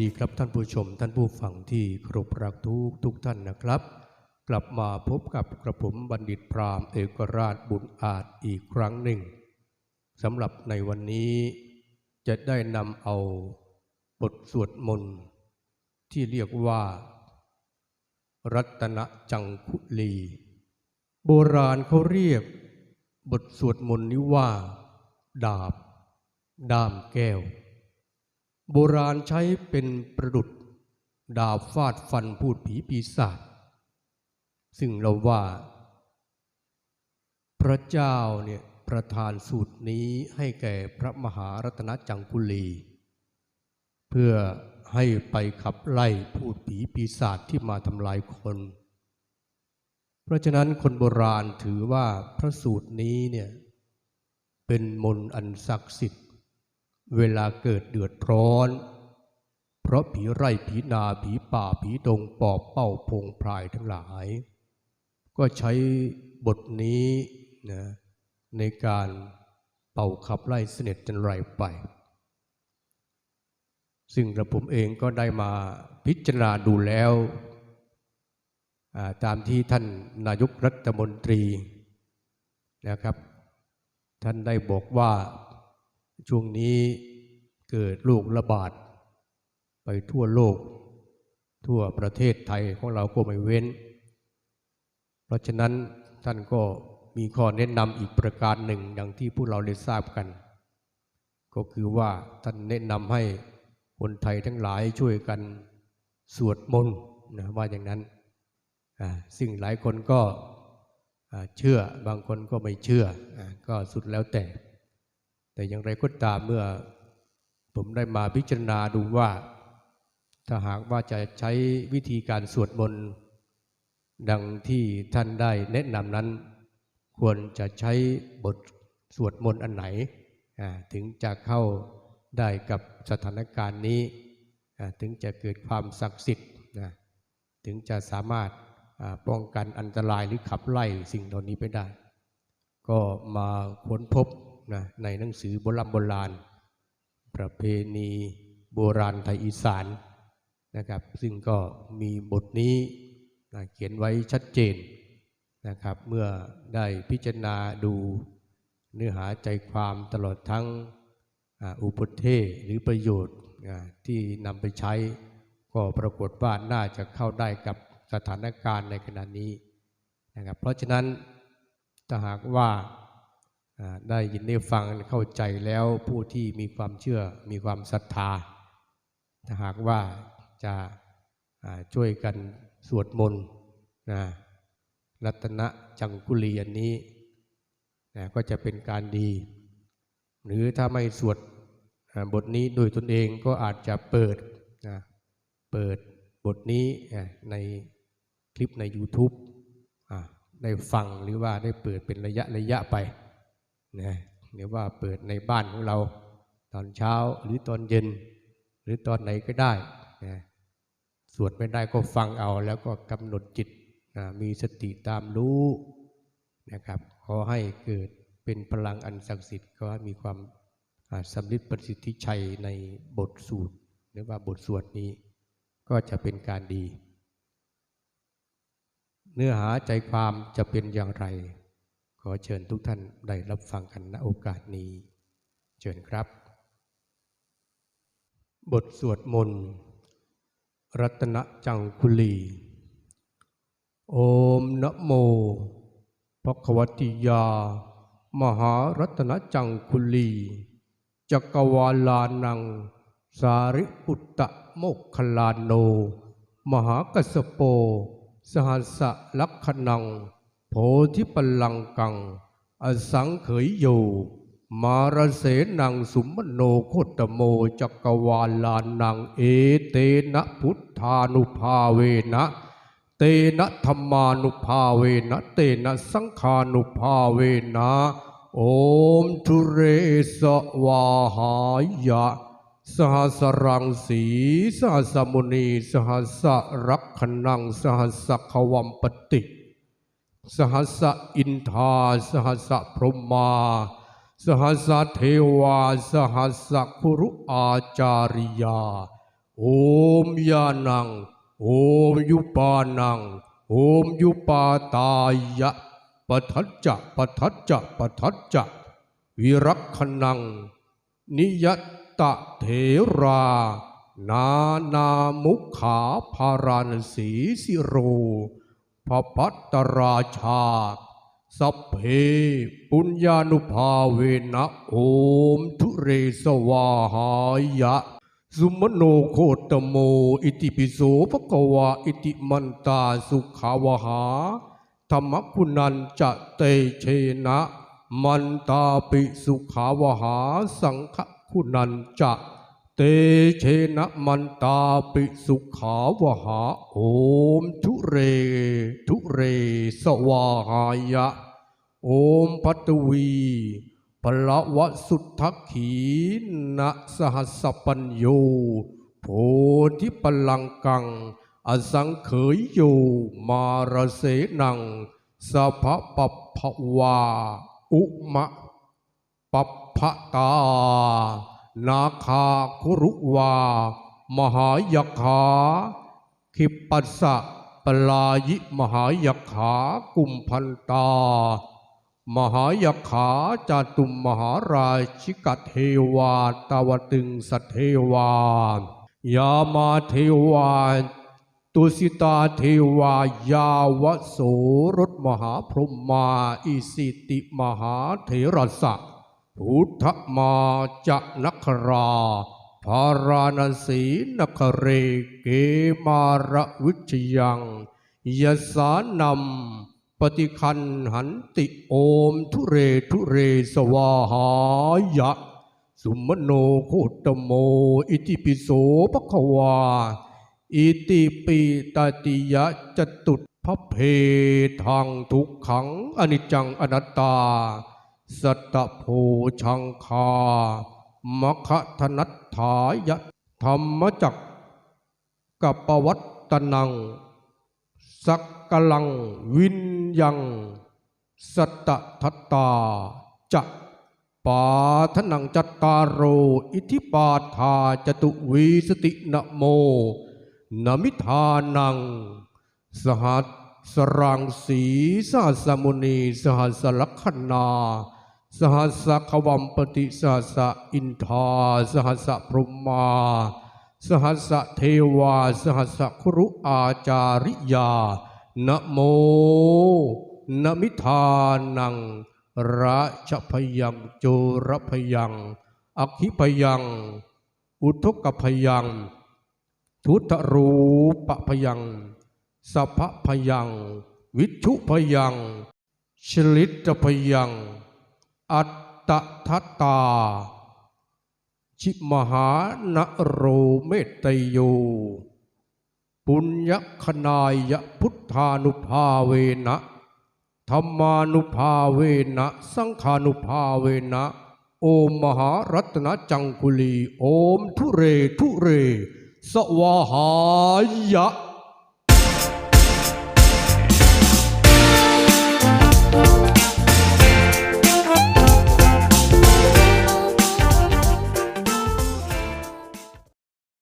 ดีครับท่านผู้ชมท่านผู้ฟังที่ครพรักทุกทุกท่านนะครับ กลับมาพบกับกระผมบัณฑิตพราหมณ์เอกราชบุญอาจอีกครั้งหนึ่งสำหรับในวันนี้จะได้นำเอาบทสวดมนต์ที่เรียกว่า รัตนจังคุลี โบราณเขาเรียก บทสวดมนต์นี้ว่า ดาบ ด้ามแก้ว โบราณใช้เป็นประดุษดาบฟาดฟันพูดผีปีศาจซึ่งเราว่า พระเจ้าเนี่ยประทานสูตรนี้ให้แก่พระมหารัตนจังคุลี เพื่อให้ไปขับไล่พูดผีปีศาจที่มาทำลายคน เพราะฉะนั้นคนโบราณถือว่าพระสูตรนี้เนี่ยเป็นมนต์อันศักดิ์สิทธิ์ เวลาเกิดเดือดร้อน เพราะผีไร่ผีนาผีป่าผีดงปอบเป้าพงพรายทั้งหลาย ก็ใช้บทนี้นะในการเป่าขับไล่เสน็จจันไรไป ซึ่งกระผมเองก็ได้มาพิจารณาดูแล้ว ตามที่ท่านนายกรัฐมนตรีนะครับ ท่านได้บอกว่า ช่วงนี้เกิดโรคระบาด ไปทั่วโลก ทั่วประเทศไทยของเราก็ไม่เว้น เพราะฉะนั้นท่านก็มีข้อแนะนำอีกประการหนึ่งอย่างที่พวกเราได้ทราบกัน ก็คือว่าท่านแนะนำให้คนไทยทั้งหลายช่วยกันสวดมนต์นะว่าอย่างนั้นซึ่งหลายคนก็เชื่อบางคนก็ไม่เชื่ออก็สุดแล้วแต่ แต่อย่างไรก็ตามเมื่อผมได้มาพิจารณาดูว่า ถ้าหากว่าจะใช้วิธีการสวดมนต์ดังที่ท่านได้แนะนำนั้น ควรจะใช้บทสวดมนต์อันไหน ถึงจะเข้าได้กับสถานการณ์นี้ ถึงจะเกิดความศักดิ์สิทธิ์ถึงจะสามารถป้องกันอันตรายหรือขับไล่สิ่งเหล่านี้ไปได้ ก็มาค้นพบ นะในหนังสือโบราณโบราณ ประเพณีโบราณไทยอีสานนะครับ ซึ่งก็มีบทนี้นะเขียนไว้ชัดเจนนะครับ เมื่อได้พิจารณาดูเนื้อหาใจความตลอดทั้งอุปเทศหรือประโยชน์ที่นำไปใช้ ก็ปรากฏว่าน่าจะเข้าได้กับสถานการณ์ในขณะนี้นะครับเพราะฉะนั้นถ้าหากว่า ได้ยินได้ฟังเข้าใจแล้วผู้ที่มีความเชื่อมีความศรัทธา ถ้าหากว่าจะช่วยกันสวดมนต์นะรัตนจังกุลีอันนี้นะก็จะเป็นการดี หรือถ้าไม่สวดบทนี้โดยตนเองก็อาจจะเปิดนะเปิดบทนี้ในคลิปใน YouTube ได้ฟังหรือว่าได้เปิดเป็นระยะระยะไป นะหรือว่าเปิดในบ้านของเรา ตอนเช้าหรือตอนเย็น หรือตอนไหนก็ได้นะสวดไม่ได้ก็ฟังเอาแล้วก็กำหนดจิตนะมีสติตามรู้นะครับขอให้เกิดเป็นพลังอันศักดิ์สิทธิ์ก็มีความสำลิดประสิทธิชัยในบทสูตร หรือว่าบทสวดนี้ ก็จะเป็นการดี เนื้อหาใจความจะเป็นอย่างไร ขอเชิญทุกท่านได้รับฟังกันณโอกาสนี้ เชิญครับ บทสวดมนต์รัตนจังคุลี โอมนะโมภควติยา มหารัตนจังคุลีจักวาลานัง สาริปุตตะโมกขลานโน มหากัสโป สหัสลักขนัง โพธิปลังกัง อสังเขยโยมารเสนังสุมโนโคตโมจักวาลานังเอเตนะพุทธานุภาเวนะ เตนะธรรมานุภาเวนะ เตนะสังขานุภาเวนะโอมทุเรสวาหายะ สหสรังสีสหสมุนี สหัสรักขนัง สหัสขวัมปติ สหัสอินทา สหัสพรหมา สหัสเทวา สหัสคุรุอาจาริยาโออมยานัง โอมยุปานัง โอมยุปาตายะปทัจจะปทัจจะปทัจจะวิรักขนัง นิยตะเถรา นานามุขาภารานสีสิโร พพัตตราชา สัพเพปุญญานุภาเวนะโอมทุเรสวาหายะ สุมโนโคตโม อิติปิโสภควาอิติมันตาสุขาวหาธรรมคุณันจะเตเชนะ มันตาปิสุขาวหา สังฆคุณันจะ เตเชนะมันตาปิสุขาวหาโอมทุเร ทุเรสวาหายะ โอมพัตวีพละวะสุทธขีนะสหัสปัญโยโพธิปลังกัง อสังเขยโยมารเสนังสัพพะปภวา อุมะปัปพะตา นาคาคุรุวา มหายคาขิปปัสสะปลายิมหายขากุมพันตา มหายขาจาตุมมหาราชิกเทวาตาวตึงสทเทวายามาเทวาตุสิตาเทวายาวโสรถมหาพรหมาอิสิติมหาเถรสะ พุทธมาจะนัคราภาราณสีนคเรเกมาระวิชยังยสานำปฏิคันหันติโอมทุเรทุเรสวาหายะ สุมโนโคตโม อิติปิโสภควา อิติปิตติยะจตุตพเพทางทุกขังอนิจจังอนัตตา สัตตโพชังคามคะธนัตถายะธรรมจักกับปวัตตนัง สักกลังวินยังสัตตทัตตาจะปาทนังจัตตารโรอิทิปาทาจตุวีสตินโมนมิทานัง สหัสสรังสีสหัสมุนี สหัสลักขณา สหัสขวัมปฏิสหัสอินทาสหัสพรหมา สหัสเทวา สหัสครุอาจาริยา นะโมนมิทานังราชพยังโจรพยังอคิพยัง อุทกพยัง ทุตรูปพยังสัพพยัง วิชุพยังชลิตพยัง อัตตทัตตา ชิมหานโรเมตโย ปุญญคณายะพุทธานุภาเวนะธรรมานุภาเวนะสังฆานุภาเวนะโอมมหารัตนจังคุลี โอมทุเรทุเร สวาหายะ